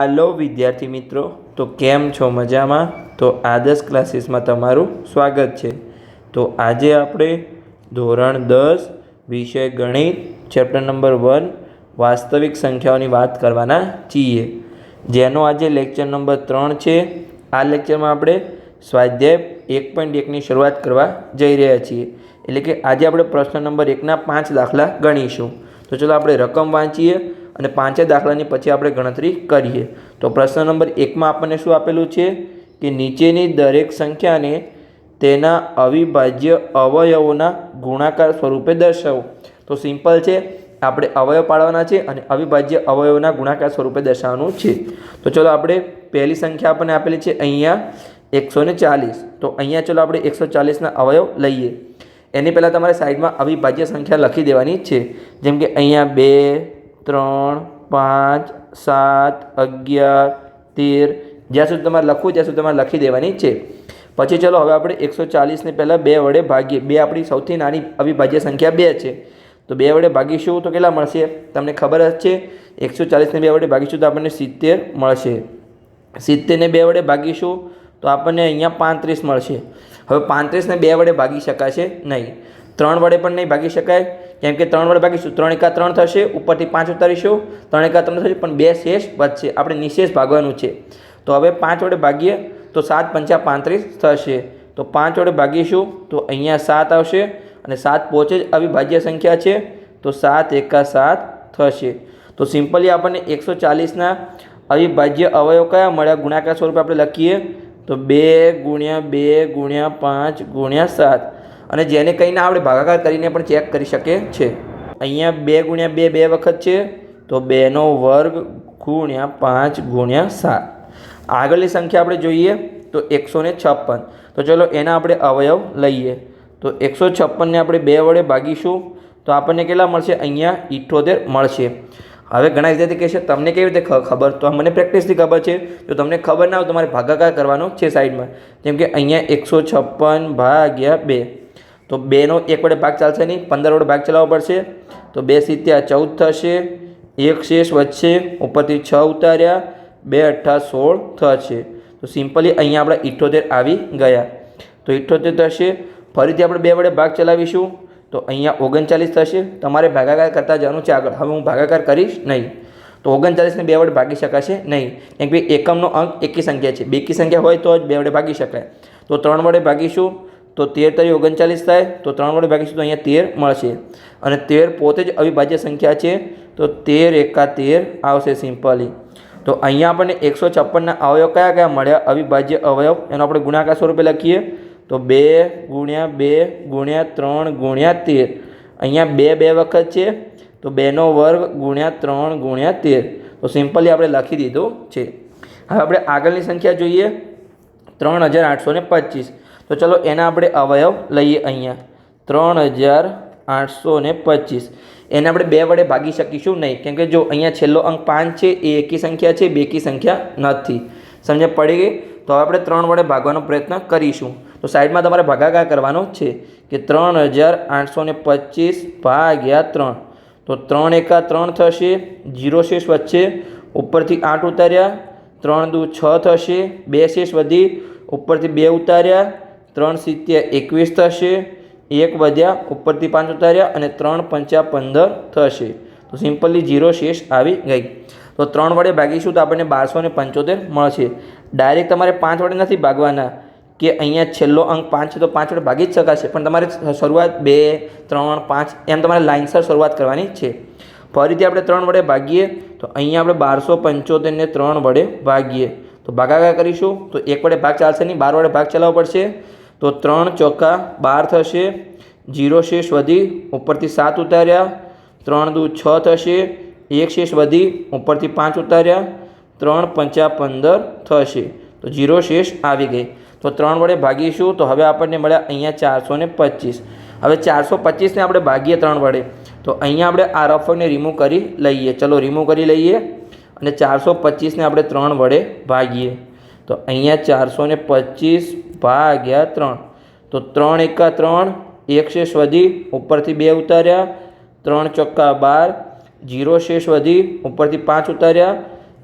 હાલો વિદ્યાર્થી મિત્રો. તો કેમ છો? મજામાં? તો આદર્શ ક્લાસીસમાં તમારું સ્વાગત છે. તો આજે આપણે ધોરણ દસ, વિષય ગણિત, ચેપ્ટર નંબર વન, વાસ્તવિક સંખ્યાઓની વાત કરવાના છીએ. જેનો આજે લેક્ચર નંબર ત્રણ છે. આ લેક્ચરમાં આપણે સ્વાધ્યાય એક પોઈન્ટ એકની શરૂઆત કરવા જઈ રહ્યા છીએ. એટલે કે આજે આપણે પ્રશ્ન નંબર એકના પાંચ દાખલા ગણીશું. તો ચલો આપણે રકમ વાંચીએ. અને પાંચે દાખલાની પછી આપણે ગણતરી કરીએ. તો પ્રશ્ન નંબર એકમાં આપણને શું આપેલું છે? કે નીચેની દરેક સંખ્યાને તેના અવિભાજ્ય અવયવોના ગુણાકાર સ્વરૂપે દર્શાવો. તો સિમ્પલ છે, આપણે અવયવ પાડવાના છે અને અવિભાજ્ય અવયવોના ગુણાકાર સ્વરૂપે દર્શાવવાનું છે. તો ચલો આપણે પહેલી સંખ્યા આપણને આપેલી છે અહીંયા એકસો ને ચાલીસ. તો અહીંયા ચલો આપણે એકસો ચાલીસના અવયવ લઈએ. એની પહેલાં તમારે સાઈડમાં અવિભાજ્ય સંખ્યા લખી દેવાની છે. જેમ કે અહીંયા બે ત્રણ, પાંચ, સાત, અગિયાર, તેર. જ્યાં સુધી તમારે લખવું ત્યાં સુધી તમારે લખી દેવાની છે. પછી ચલો હવે આપણે એકસો ચાલીસને પહેલાં બે વડે ભાગીએ. બે આપણી સૌથી નાની અવિભાજ્ય સંખ્યા બે છે. તો બે વડે ભાગીશું તો કેટલા મળશે? તમને ખબર જ છે. એકસો ચાલીસને બે વડે ભાગીશું તો આપણને સિત્તેર મળશે. સિત્તેરને બે વડે ભાગીશું તો આપણને અહીંયા પાંત્રીસ મળશે. હવે પાંત્રીસને બે વડે ભાગી શકાશે નહીં. ત્રણ વડે પણ નહીં ભાગી શકાય. કેમ કે ત્રણ વડે ભાગીશું, ત્રણ એકા ત્રણ થશે, ઉપરથી પાંચ ઉતારીશું, ત્રણ એકા ત્રણ થશે, પણ બે શેષ વધશે. આપણે નિશેષ ભાગવાનું છે. તો હવે પાંચ વડે ભાગીએ, તો સાત પંચા પાંત્રીસ થશે. તો પાંચ વડે ભાગીશું, તો અહીંયા સાત આવશે અને સાત પહોંચે જ અવિભાજ્ય સંખ્યા છે. તો સાત એકા સાત થશે. તો સિમ્પલી આપણને એકસો ચાલીસના અવિભાજ્ય અવયવ કયા મળ્યા? ગુણાકાર સ્વરૂપે આપણે લખીએ. તો બે ગુણ્યા બે ગુણ્યા પાંચ ગુણ્યા સાત. અને જેને કંઈ ના આપણે ભાગાકાર કરીને પણ ચેક કરી શકે છે. અહીંયા બે ગુણ્યા બે બે વખત છે, તો બેનો વર્ગ ગુણ્યા પાંચ ગુણ્યા સાત. આગળની સંખ્યા આપણે જોઈએ, તો એકસો ને છપ્પન. તો ચલો એના આપણે અવયવ લઈએ. તો એકસો છપ્પનને આપણે બે વડે ભાગીશું, તો આપણને કેટલા મળશે? અહીંયા ઇઠ્ઠોતેર મળશે. હવે ઘણા વિદ્યાર્થી કહેશે તમને કેવી રીતે ખબર? તો મને પ્રેક્ટિસથી ખબર છે. જો તમને ખબર ના હોય તો તમારે ભાગાકાર કરવાનો છે સાઈડમાં. જેમ કે અહીંયા એકસો છપ્પન ભાગ્યા બે. તો બેનો એક વડે ભાગ ચાલશે નહીં, પંદર વડે ભાગ ચલાવવો પડશે. તો બે સિત્યા ચૌદ થશે, એક શેષ વચ્ચે ઉપરથી છ ઉતાર્યા, બે અઠ્ઠા સોળ થશે. તો સિમ્પલી અહીંયા આપણે ઇઠ્ઠોતેર આવી ગયા. તો ઇઠ્ઠોતેર થશે, ફરીથી આપણે બે વડે ભાગ ચલાવીશું. તો અહીંયા ઓગણચાલીસ થશે, તમારે ભાગાકાર કરતા જવાનું છે આગળ. હવે હું ભાગાકાર કરીશ નહીં. તો ઓગણચાલીસને બે વડે ભાગી શકાશે નહીં. કેમ કે એકમનો અંક એકી સંખ્યા છે. બેકી સંખ્યા હોય તો જ બે વડે ભાગી શકાય. તો ત્રણ વડે ભાગીશું. તો તેર તરી ઓગણચાલીસ થાય, તો ત્રણ વડે ભાગીશું તો અહીંયા તેર મળશે. અને તેર પોતે જ અવિભાજ્ય સંખ્યા છે, તો તેર એકા તેર આવશે સિમ્પલી. તો અહીંયા આપણને એકસો છપ્પનના અવયવ કયા કયા મળ્યા? અવિભાજ્ય અવયવ, એનો આપણે ગુણાકાર સ્વરૂપે લખીએ. તો બે ગુણ્યા બે ગુણ્યા ત્રણ ગુણ્યા તેર. અહીંયા બે બે વખત છે, તો બેનો વર્ગ ગુણ્યા ત્રણ ગુણ્યા તેર. તો સિમ્પલી આપણે લખી દીધું છે. હવે આપણે આગળની સંખ્યા જોઈએ. ત્રણ હજાર આઠસો ને પચીસ. તો ચલો એના આપણે અવયવ લઈએ અહીંયા. ત્રણ હજાર આઠસો ને પચીસ. એને આપણે બે વડે ભાગી શકીશું નહીં, કેમ કે જો અહીંયા છેલ્લો અંક પાંચ છે, એ એકી સંખ્યા છે બેકી સંખ્યા નથી. સમજ પડી ગઈ? તો હવે આપણે ત્રણ વડે ભાગવાનો પ્રયત્ન કરીશું. તો સાઈડમાં તમારે ભાગાકાર કરવાનો છે કે ત્રણ હજાર આઠસો ને પચીસ ભાગ્યા ત્રણ. તો ત્રણ એકા ત્રણ થશે, જીરો શેષ વચ્ચે ઉપરથી આઠ ઉતાર્યા, ત્રણ દુ છ થશે, બે શેષ વધી, ઉપરથી બે ઉતાર્યા ત્રણ સિત્તેર એકવીસ થશે, એક વધ્યા ઉપરથી પાંચ ઉતાર્યા અને ત્રણ પંચા પંદર થશે. તો સિમ્પલી જીરો શેષ આવી ગઈ. તો ત્રણ વડે ભાગીશું તો આપણને બારસો ને પંચોતેર મળશે. ડાયરેક્ટ તમારે પાંચ વડે નથી ભાગવાના કે અહીંયા છેલ્લો અંક પાંચ છે તો પાંચ વડે ભાગી જ શકાશે. પણ તમારે શરૂઆત બે, ત્રણ, પાંચ એમ તમારે લાઇનસર શરૂઆત કરવાની છે. ફરીથી આપણે ત્રણ વડે ભાગીએ તો અહીંયા આપણે બારસો પંચોતેરને ત્રણ વડે ભાગીએ. તો ભાગાકાર કરીશું તો એક વડે ભાગ ચાલશે નહીં, બાર વડે ભાગ ચલાવવો પડશે. તો ત્રણ ચોકા બાર થશે, જીરો શેષ વધી ઉપરથી સાત ઉતાર્યા, ત્રણ દુ છ થશે, એક શેષ વધી ઉપરથી પાંચ ઉતાર્યા, ત્રણ પંચા પંદર થશે. તો જીરો શેષ આવી ગઈ. તો ત્રણ વડે ભાગીશું, તો હવે આપણને મળ્યા અહીંયા ચારસો ને પચીસ. હવે ચારસો પચીસને આપણે ભાગીએ ત્રણ વડે. તો અહીંયા આપણે આ રફને રિમૂવ કરી લઈએ. ચલો રિમૂવ કરી લઈએ અને ચારસો પચીસને આપણે ત્રણ વડે ભાગીએ. તો અહીંયા ચારસો ને પચીસ ભાગ્યા ત્રણ. તો ત્રણ એકા ત્રણ, એક શેષ વધી, ઉપરથી બે ઉતાર્યા. ત્રણ ચોક્કા બાર, જીરો શેષ વધી, ઉપરથી પાંચ ઉતાર્યા.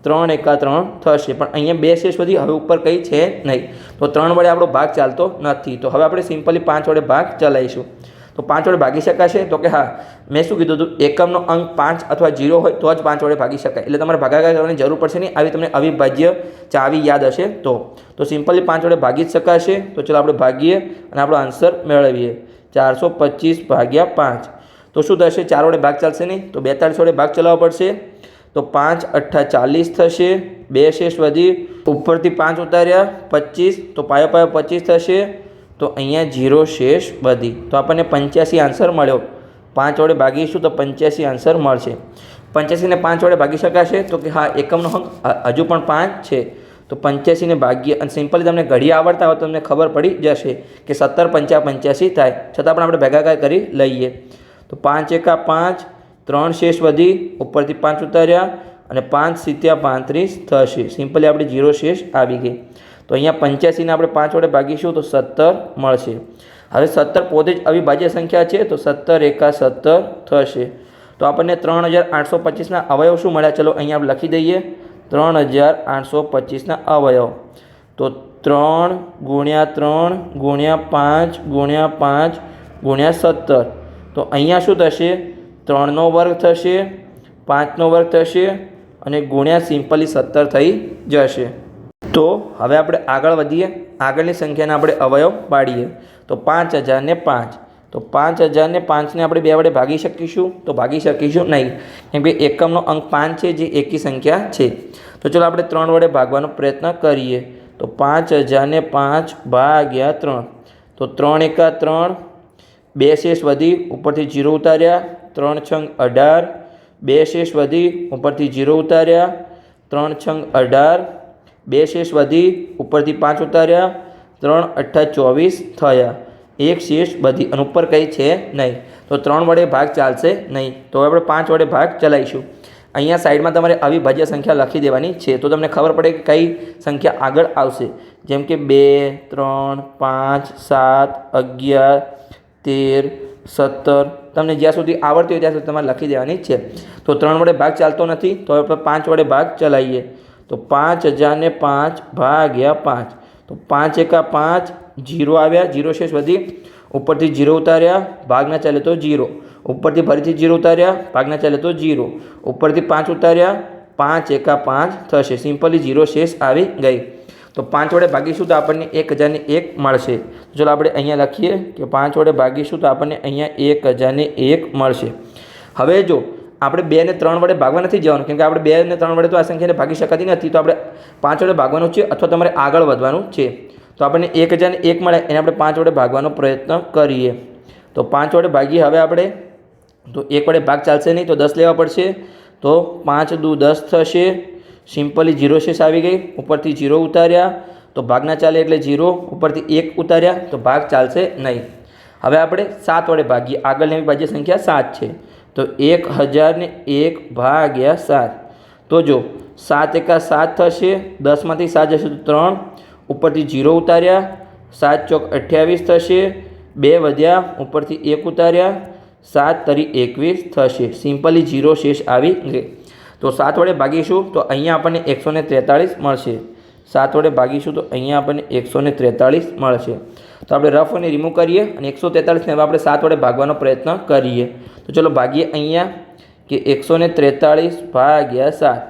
ત્રણ એકા ત્રણ થશે. પણ અહીંયા બે શેષ વધી, હવે ઉપર કંઈ છે નહીં. તો ત્રણ વડે આપણો ભાગ ચાલતો નથી. તો હવે આપણે સિમ્પલી પાંચ વડે ભાગ ચલાવીશું. તો પાંચ વડે ભાગી શકાશે તો કે હા, મેં શું કીધું હતું? એકમનો અંક પાંચ અથવા જીરો હોય તો જ પાંચ વડે ભાગી શકાય. એટલે તમારે ભાગાકાર કરવાની જરૂર પડશે નહીં. આવી તમને અવિભાજ્ય ચાવી યાદ હશે તો. તો સિમ્પલી પાંચ વડે ભાગી જ શકાશે. તો ચલો આપણે ભાગીએ અને આપણો આન્સર મેળવીએ. ચારસો પચીસ ભાગ્યા પાંચ. તો શું થશે? ચાર વડે ભાગ ચાલશે નહીં? તો બેતાળીસ વડે ભાગ ચલાવવો પડશે. તો પાંચ અઠ્ઠા ચાલીસ થશે. બે શેષ વધી ઉપરથી પાંચ ઉતાર્યા પચીસ. તો પાયો પાયો પચીસ થશે. તો અહીંયા જીરો શેષ વધી તો આપણને પંચ્યાસી આન્સર મળ્યો. પાંચ વડે ભાગીશું તો પંચ્યાસી આન્સર મળશે. પંચ્યાસીને પાંચ વડે ભાગી શકાશે? તો કે હા, એકમનો અંક હજુ પણ પાંચ છે. તો પંચ્યાસીને ભાગીએ અને સિમ્પલી તમને ઘડી આવડતા હોય તો તમને ખબર પડી જશે કે સત્તર પંચા પંચ્યાસી થાય. છતાં પણ આપણે ભાગાકાર કરી લઈએ. તો પાંચ એકા પાંચ, ત્રણ શેષ વધી, ઉપરથી પાંચ ઉતાર્યા અને પાંચ સિત્યા પાંત્રીસ થશે. સિમ્પલી આપણે જીરો શેષ આવી ગઈ. તો અહીંયા પંચ્યાસીને આપણે પાંચ વડે ભાગીશું તો સત્તર મળશે. હવે સત્તર પોતે જ અવિભાજ્ય સંખ્યા છે તો સત્તર એકા સત્તર થશે. તો આપણને ત્રણ હજાર આઠસો પચીસના અવયવ શું મળ્યા? ચલો અહીંયા આપણે લખી દઈએ. ત્રણ હજાર આઠસો પચીસના અવયવ. તો ત્રણ ગુણ્યા ત્રણ ગુણ્યા પાંચ ગુણ્યા પાંચ ગુણ્યા સત્તર. તો અહીંયા શું થશે? ત્રણનો વર્ગ થશે, પાંચનો વર્ગ થશે અને ગુણ્યા સિમ્પલી સત્તર થઈ જશે. તો હવે આપણે આગળ વધીએ. આગળની સંખ્યાને આપણે અવયવ પાડીએ. તો પાંચ હજારને પાંચ. તો પાંચ હજારને પાંચને આપણે બે વડે ભાગી શકીશું? તો ભાગી શકીશું નહીં. કેમ કે એકમનો અંક પાંચ છે, જે એકી સંખ્યા છે. તો ચલો આપણે ત્રણ વડે ભાગવાનો પ્રયત્ન કરીએ. તો પાંચ હજારને પાંચ ભાગ્યા ત્રણ. તો ત્રણ એકા ત્રણ, બે શેષ વધી ઉપરથી જીરો ઉતાર્યા. ત્રણ છંગ અઢાર, બે શેષ વધી ઉપરથી જીરો ઉતાર્યા. ત્રણ છંગ અઢાર બે શેષ વધી, ઉપરથી પાંચ ઉતાર્યા, ત્રણ અઠ્ઠા ચોવીસ થયા. એક શેષ વધી, અને ઉપર કંઈ છે નહીં. તો ત્રણ વડે ભાગ ચાલશે નહીં. તો હવે આપણે પાંચ વડે ભાગ ચલાવીશું. અહીંયા સાઈડમાં તમારે અવિભાજ્ય સંખ્યા લખી દેવાની છે. તો તમને ખબર પડે કે કઈ સંખ્યા આગળ આવશે. જેમ કે બે, ત્રણ, પાંચ, સાત, અગિયાર, તેર, સત્તર. તમને જ્યાં સુધી આવડતી હોય ત્યાં સુધી તમારે લખી દેવાની છે. તો ત્રણ વડે ભાગ ચાલતો નથી. તો આપણે પાંચ વડે ભાગ ચલાવીએ. તો પાંચ હજારને પાંચ ભાગ્યા પાંચ. તો પાંચ એકા પાંચ, જીરો આવ્યા, જીરો શેષ વધી. ઉપરથી જીરો ઉતાર્યા, ભાગના ચાલે તો જીરો. ઉપરથી ફરીથી જીરો ઉતાર્યા, ભાગના ચાલે તો જીરો. ઉપરથી પાંચ ઉતાર્યા, પાંચ એકા પાંચ થશે. સિમ્પલી જીરો શેષ આવી ગઈ. તો પાંચ વડે ભાગીશું તો આપણને એક હજારને એક મળશે? ચલો આપણે અહીંયા લખીએ કે પાંચ વડે ભાગીશું તો આપણને અહીંયા એક હજારને એક મળશે. હવે જો આપણે બે ને ત્રણ વડે ભાગવા નથી જવાનું. કેમકે આપણે બે ને ત્રણ વડે તો આ સંખ્યાને ભાગી શકાતી નથી. તો આપણે પાંચ વડે ભાગવાનું છે અથવા તમારે આગળ વધવાનું છે. તો આપણને એક હજારને એક મળે. એને આપણે પાંચ વડે ભાગવાનો પ્રયત્ન કરીએ. તો પાંચ વડે ભાગીએ હવે આપણે. તો એક વડે ભાગ ચાલશે નહીં તો દસ લેવા પડશે. તો પાંચ દુ દસ થશે. સિમ્પલી જીરો શેષ આવી ગઈ. ઉપરથી જીરો ઉતાર્યા. તો ભાગના ચાલે એટલે જીરો ઉપરથી એક ઉતાર્યા તો ભાગ ચાલશે નહીં. હવે આપણે સાત વડે ભાગીએ. આગળની ભાજ્ય સંખ્યા સાત છે. તો એક હજારને એક ભાગ્યા સાત. તો જો સાત એકા સાત થશે, દસમાંથી સાત જશે તો ત્રણ, ઉપરથી જીરો ઉતાર્યા, સાત ચોક અઠ્યાવીસ થશે, બે વધ્યા, ઉપરથી એક ઉતાર્યા, સાત તરી એકવીસ થશે. સિમ્પલી જીરો શેષ આવી ગઈ. તો સાત વડે ભાગીશું તો અહીંયા આપણને એકસો ને ત્રેતાળીસ મળશે. સાત વડે ભાગીશું તો અહીંયા આપણને એકસો ત્રેતાળીસ મળશે. તો આપણે રફ અને રિમૂવ કરીએ અને એકસો તેતાળીસને હવે આપણે સાત વડે ભાગવાનો પ્રયત્ન કરીએ. તો ચલો ભાગીએ અહીંયા કે એકસો ને ત્રેતાળીસ ભાગ્યા સાત.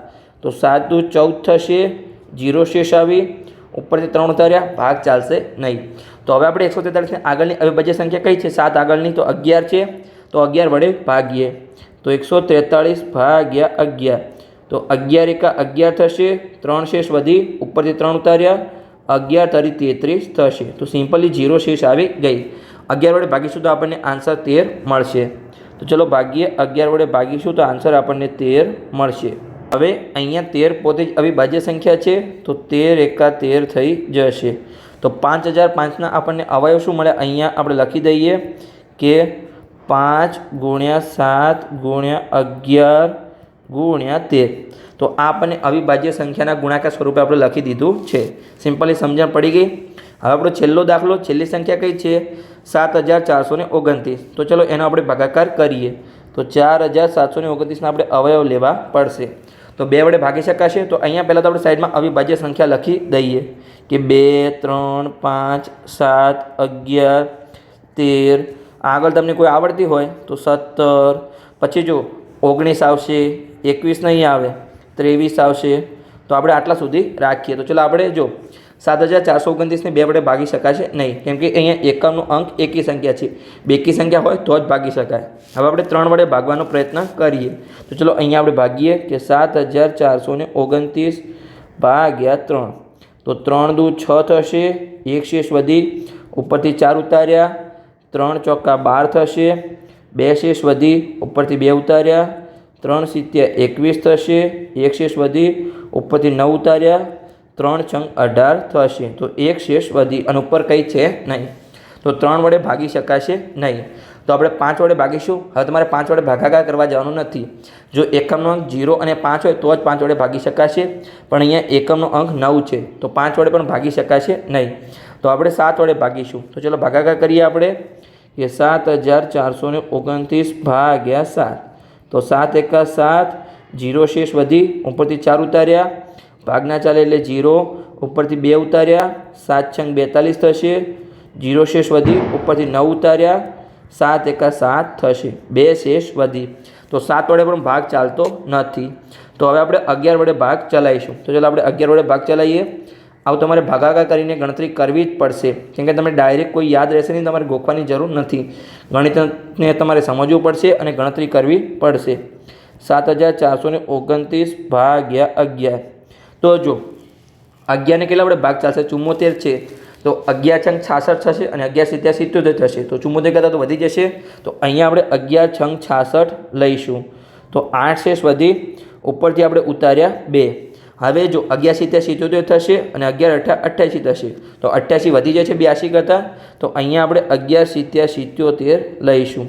તો સાત દુ ચૌદ થશે, જીરો શેષ આવી, ઉપરથી ત્રણ ઉતાર્યા, ભાગ ચાલશે નહીં. તો હવે આપણે એકસો તેતાળીસની આગળની અવિભાજ્ય સંખ્યા કઈ છે? સાત આગળની તો અગિયાર છે. તો અગિયાર વડે ભાગીએ. તો એકસો ત્રેતાળીસ ભાગ્યા અગિયાર. તો અગિયાર એકા અગિયાર થશે, ત્રણ શેષ વધી, ઉપરથી ત્રણ ઉતાર્યા અગિયાર તરી તેત્રીસ થશે. તો સિમ્પલી જીરો શેષ આવી ગઈ. અગિયાર વડે ભાગીશું તો આપણને આન્સર તેર મળશે. તો ચલો ભાગીએ. અગિયાર વડે ભાગીશું તો આન્સર આપણને તેર મળશે. હવે અહીંયા તેર પોતે જ અવિભાજ્ય સંખ્યા છે. તો તેર એકા તેર થઈ જશે. તો પાંચ હજાર પાંચના આપણને અવયવ શું મળે? અહીંયા આપણે લખી દઈએ કે પાંચ ગુણ્યા સાત ગુણ્યા અગિયાર ગુણ્યા તેર. તો આ આપણને અવિભાજ્ય સંખ્યાના ગુણાકાર સ્વરૂપે આપણે લખી દીધું છે. સિમ્પલી સમજણ પડી ગઈ? હવે આપણો છેલ્લો દાખલો, છેલ્લી સંખ્યા કઈ છે? સાત હજાર ચારસો ને ઓગણત્રીસ. તો ચલો એનો આપણે ભાગાકાર કરીએ. તો ચાર હજાર સાતસો ને ઓગણત્રીસના આપણે અવયવ લેવા પડશે. તો બે વડે ભાગી શકાશે? તો અહીંયા પહેલાં તો આપણે સાઈડમાં અવિભાજ્ય સંખ્યા લખી દઈએ કે બે, ત્રણ, પાંચ, સાત, અગિયાર, તેર. આગળ તમને કોઈ આવડતી હોય તો સત્તર. પછી જો ઓગણીસ આવશે, એકવીસ નહીં આવે. ત્રેવીસ આવશે. તો આપણે આટલા સુધી રાખીએ. તો ચલો આપણે જો સાત હજાર ચારસો ઓગણત્રીસને બે વડે ભાગી શકાશે નહીં. કેમ કે અહીંયા એકમનો અંક એકી સંખ્યા છે. બેકી સંખ્યા હોય તો જ ભાગી શકાય. હવે આપણે ત્રણ વડે ભાગવાનો પ્રયત્ન કરીએ. તો ચલો અહીંયા આપણે ભાગીએ કે સાત હજાર ચારસો ઓગણત્રીસ ભાગ્યા ત્રણ. તો ત્રણ દૂ છ થશે. એક શેષ વધી. ઉપરથી ચાર ઉતાર્યા. ત્રણ ચોક્કા બાર થશે. બે શેષ વધી. ઉપરથી બે ઉતાર્યા. ત્રણ સિત્યા એકવીસ થશે, એક શેષ વધી, ઉપરથી નવ ઉતાર્યા, ત્રણ છંગ અઢાર થશે. તો એક શેષ વધી, અને ઉપર કંઈ છે નહીં. તો ત્રણ વડે ભાગી શકાશે નહીં. તો આપણે પાંચ વડે ભાગીશું. હવે તમારે પાંચ વડે ભાગાકાર કરવા જવાનું નથી. જો એકમનો અંક જીરો અને પાંચ હોય, તો જ પાંચ વડે ભાગી શકાશે. પણ અહીંયા એકમનો અંક નવ છે. તો પાંચ વડે પણ ભાગી શકાશે નહીં. તો આપણે સાત વડે ભાગીશું. તો ચલો ભાગાકાર કરીએ આપણે. કે સાત હજાર ચારસો ઓગણત્રીસ ભાગ્યા સાત. તો સાત એકા સાત, જીરો શેષ વધી, ઉપરથી ચાર ઉતાર્યા. ભાગના ચાલે એટલે જીરો, ઉપરથી બે ઉતાર્યા. સાત છંગ બેતાલીસ થશે. જીરો શેષ વધી, ઉપરથી નવ ઉતાર્યા. સાત એકા સાત થશે. બે શેષ વધી. તો સાત વડે પણ ભાગ ચાલતો નથી. તો હવે આપણે અગિયાર વડે ભાગ ચલાવીશું. તો ચાલો આપણે અગિયાર વડે ભાગ ચલાવીએ. આવું તમારે ભાગાકાર કરીને ગણતરી કરવી જ પડશે. કેમ કે તમે ડાયરેક્ટ કોઈ યાદ રહેશે નહીં, તમારે ગોખવાની જરૂર નથી. ગણિતને તમારે સમજવું પડશે અને ગણતરી કરવી પડશે. સાત હજાર ચારસો ને ઓગણત્રીસ ભાગ્યા અગિયાર. તો જો, અગિયારને કેટલા આપણે ભાગ ચાલશે? ચુમ્મોતેર છે. તો અગિયાર છંગ છાસઠ થશે અને અગિયાર સિત્તેર સિત્તોતેર થશે. તો ચુમ્મોતેર કરતાં તો વધી જશે. તો અહીંયા આપણે અગિયાર છંગ છાસઠ લઈશું. તો આઠ શેષ વધી ઉપરથી આપણે ઉતાર્યા બે. હવે જો અગિયાર સિત્તેર સિત્તોતેર થશે અને અગિયાર અઠા, અઠ્યાસી થશે, તો અઠ્યાસી વધી જશે બ્યાસી કરતાં, તો અહીંયા આપણે અગિયાર સિત્તેર સિત્યોતેર લઈશું.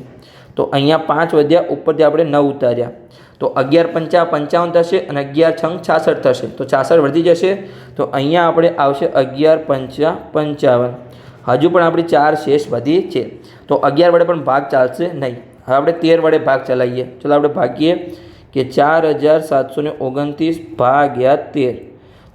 તો અહીંયા પાંચ વધ્યા, ઉપરથી આપણે નવ ઉતાર્યા. તો અગિયાર પંચા પંચાવન થશે અને અગિયાર છંગ છાસઠ થશે, તો છાસઠ વધી જશે. તો અહીંયા આપણે આવશે અગિયાર પંચા પંચાવન. હજુ પણ આપણી ચાર શેષ વધી છે. તો અગિયાર વડે પણ ભાગ ચાલશે નહીં. હવે આપણે તેર વડે ભાગ ચલાવીએ. ચલો આપણે ભાગીએ. કે ચાર હજાર સાતસો ને ઓગણત્રીસ ભાગ્યા તેર.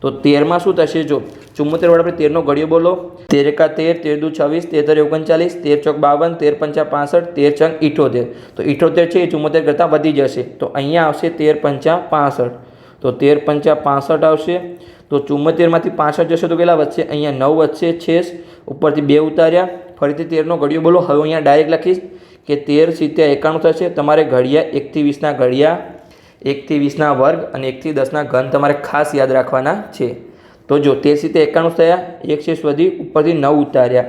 તો તેરમાં શું થશે જો? ચુમ્મોતેર વડે આપણે તેરનો ઘડિયો બોલો. તેર એકા તેર તેર દુ છવ્વીસ, તેર ઓગણચાલીસ, તેર ચોક બાવન, તેર પંચા પાસઠ, તેર છંગ ઇઠોતેર. તો ઇઠોતેર છે એ ચુમ્મોતેર કરતાં વધી જશે. તો અહીંયા આવશે તેર પંચા પાસઠ. તો તેર પંચા પાસઠ આવશે. તો ચુમ્મોતેરમાંથી પાસઠ જશે તો કેટલા વધશે? અહીંયા નવ વધશે છેસ. ઉપરથી બે ઉતાર્યા. ફરીથી તેરનો ઘડિયો બોલો. હવે અહીંયા ડાયરેક્ટ લખીશ કે તેર સિત્તેર એકાણું થશે. તમારે ઘડિયા એકથી વીસના ઘડિયા એકથી વીસના વર્ગ અને એકથી દસના ઘન તમારે ખાસ યાદ રાખવાના છે. તો જો તેર સીતે એકાણું થયા, એક શેષ વધી, ઉપરથી નવ ઉતાર્યા.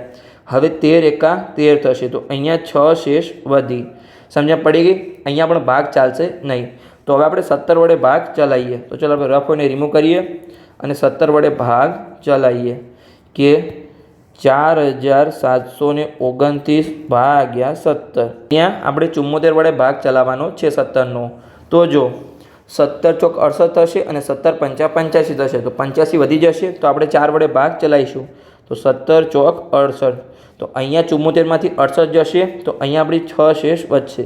હવે તેર એકા તેર થશે, તો અહીંયા છ શેષ વધી. સમજણ પડી ગઈ? અહીંયા પણ ભાગ ચાલશે નહીં. તો હવે આપણે સત્તર વડે ભાગ ચલાવીએ. તો ચાલો આપણે રફ અને રિમૂવ કરીએ અને સત્તર વડે ભાગ ચલાવીએ કે ચાર હજાર સાતસો ને ઓગણત્રીસ ભાગ્યા સત્તર. ત્યાં આપણે ચુમ્મોતેર વડે ભાગ ચલાવવાનો છે સત્તરનો. તો જો સત્તર ચોક અડસઠ થશે અને સત્તર પંચા પંચ્યાસી થશે, તો પંચ્યાસી વધી જશે, તો આપણે ચાર વડે ભાગ ચલાવીશું. તો સત્તર ચોક અડસઠ. તો અહીંયા ચુમ્મોતેરમાંથી અડસઠ જશે, તો અહીંયા આપણી છ શેષ વધશે.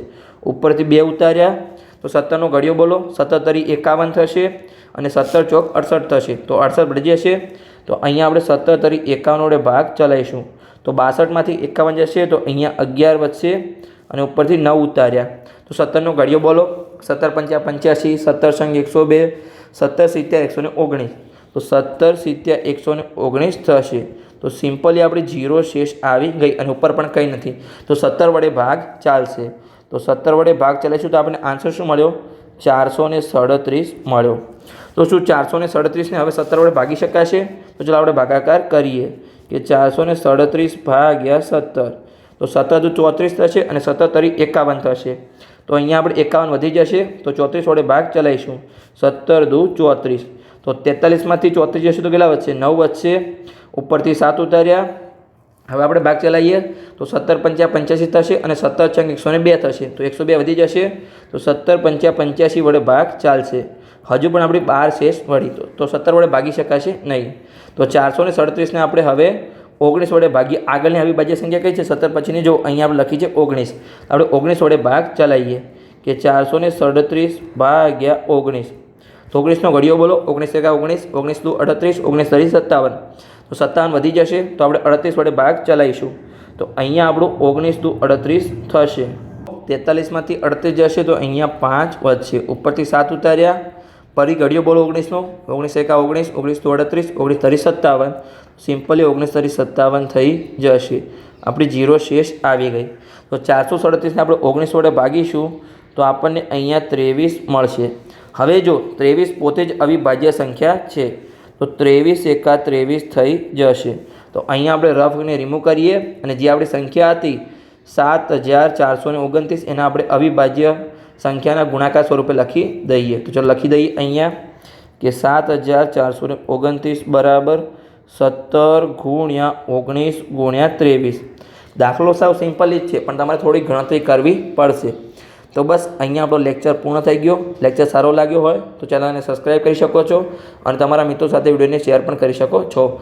ઉપરથી બે ઉતાર્યા, તો સત્તરનો ઘડિયો બોલો, સત્તર તરી એકાવન થશે અને સત્તર ચોક અડસઠ થશે, તો અડસઠ વધી જશે. તો અહીંયા આપણે સત્તર તરી એકાવન વડે ભાગ ચલાવીશું. તો બાસઠમાંથી એકાવન જશે, તો અહીંયા અગિયાર વધશે અને ઉપરથી નવ ઉતાર્યા. તો સત્તરનો ઘડિયો બોલો સત્તર પંચા પંચ્યાસી, સત્તર સંગ એકસો બે, સત્તર સિત્તેર એકસો ને ઓગણીસ. તો સત્તર સિત્તેર એકસો ને ઓગણીસ થશે. તો સિમ્પલી આપણે જીરો શેષ આવી ગઈ અને ઉપર પણ કંઈ નથી. તો સત્તર વડે ભાગ ચાલશે. તો સત્તર વડે ભાગ ચલાવીશું તો આપણને આન્સર શું મળ્યો? ચારસો ને સડત્રીસ મળ્યો. તો શું ચારસો ને સડત્રીસને હવે સત્તર વડે ભાગી શકાશે? તો ચાલો આપણે ભાગાકાર કરીએ કે ચારસો ને સડત્રીસ ભાગ્યા સત્તર. તો સત્તર ચોત્રીસ થશે અને સત્તર તરી એકાવન થશે. તો અહીંયા આપણે એકાવન વધી જશે, તો ચોત્રીસ વડે ભાગ ચલાવીશું. સત્તર દુ ચોત્રીસ. તો તેતાલીસમાંથી ચોત્રીસ જશે તો કેટલા વધશે? નવ વધશે. ઉપરથી સાત ઉતાર્યા. હવે આપણે ભાગ ચલાવીએ. તો સત્તર પંચા પંચ્યાસી થશે અને સત્તર છંગ એકસો ને બે થશે. તો એકસો બે વધી જશે. તો સત્તર પંચા પંચ્યાસી વડે ભાગ ચાલશે. હજુ પણ આપણી બાર શેષ વળી. તો સત્તર વડે ભાગી શકાશે નહીં. તો ચારસો ને સડત્રીસને આપણે હવે ઓગણીસ વડે ભાગીએ આગળની આવી બાજ્ય સંખ્યા કઈ છે? સત્તર. પછીની જો અહીંયા આપણે લખી છે ઓગણીસ. આપણે ઓગણીસ વડે ભાગ ચલાવીએ કે ચારસો ને સડત્રીસ ભાગ્યા ઓગણીસ. તો ઓગણીસનો ઘડિયો બોલો. ઓગણીસ એકા ઓગણીસ ઓગણીસ દુ અડત્રીસ, ઓગણીસ તરી સત્તાવન. તો સત્તાવન વધી જશે તો આપણે અડત્રીસ વડે ભાગ ચલાવીશું. તો અહીંયા આપણું ઓગણીસ દુ અડત્રીસ થશે. તેતાલીસમાંથી અડત્રીસ જશે તો અહીંયા પાંચ વધશે. ઉપરથી સાત ઉતાર્યા. ફરી ઘડિયો બોલો ઓગણીસનો. ઓગણીસ એકા ઓગણીસ ઓગણીસ દુ અડત્રીસ, ઓગણીસ તરી સત્તાવન. સિમ્પલી ઓગણીસ તરી સત્તાવન થઈ જશે. આપણી જીરો શેષ આવી ગઈ. તો ચારસો સડત્રીસને આપણે ઓગણીસ વડે ભાગીશું તો આપણને અહીંયા ત્રેવીસ મળશે. હવે જો ત્રેવીસ પોતે જ અવિભાજ્ય સંખ્યા છે, તો ત્રેવીસ એકા ત્રેવીસ થઈ જશે. તો અહીંયા આપણે રફને રિમૂવ કરીએ અને જે આપણી સંખ્યા હતી સાત હજાર ચારસો ને ઓગણત્રીસ, એના આપણે અવિભાજ્ય સંખ્યાના ગુણાકાર સ્વરૂપે લખી દઈએ. તો ચાલો લખી દઈએ અહીંયા કે સાત હજાર ચારસો ઓગણત્રીસ બરાબર સત્તર ગુણ્યા ઓગણીસ ગુણ્યા ત્રેવીસ. દાખલો સાવ સિમ્પલ જ છે, પણ તમારે થોડી ગણતરી કરવી પડશે. તો બસ, અહીંયા આપણો લેક્ચર પૂર્ણ થઈ ગયો. લેક્ચર સારો લાગ્યો હોય તો ચેનલને સબસ્ક્રાઈબ કરી શકો છો અને તમારા મિત્રો સાથે વિડીયોને શેર પણ કરી શકો છો.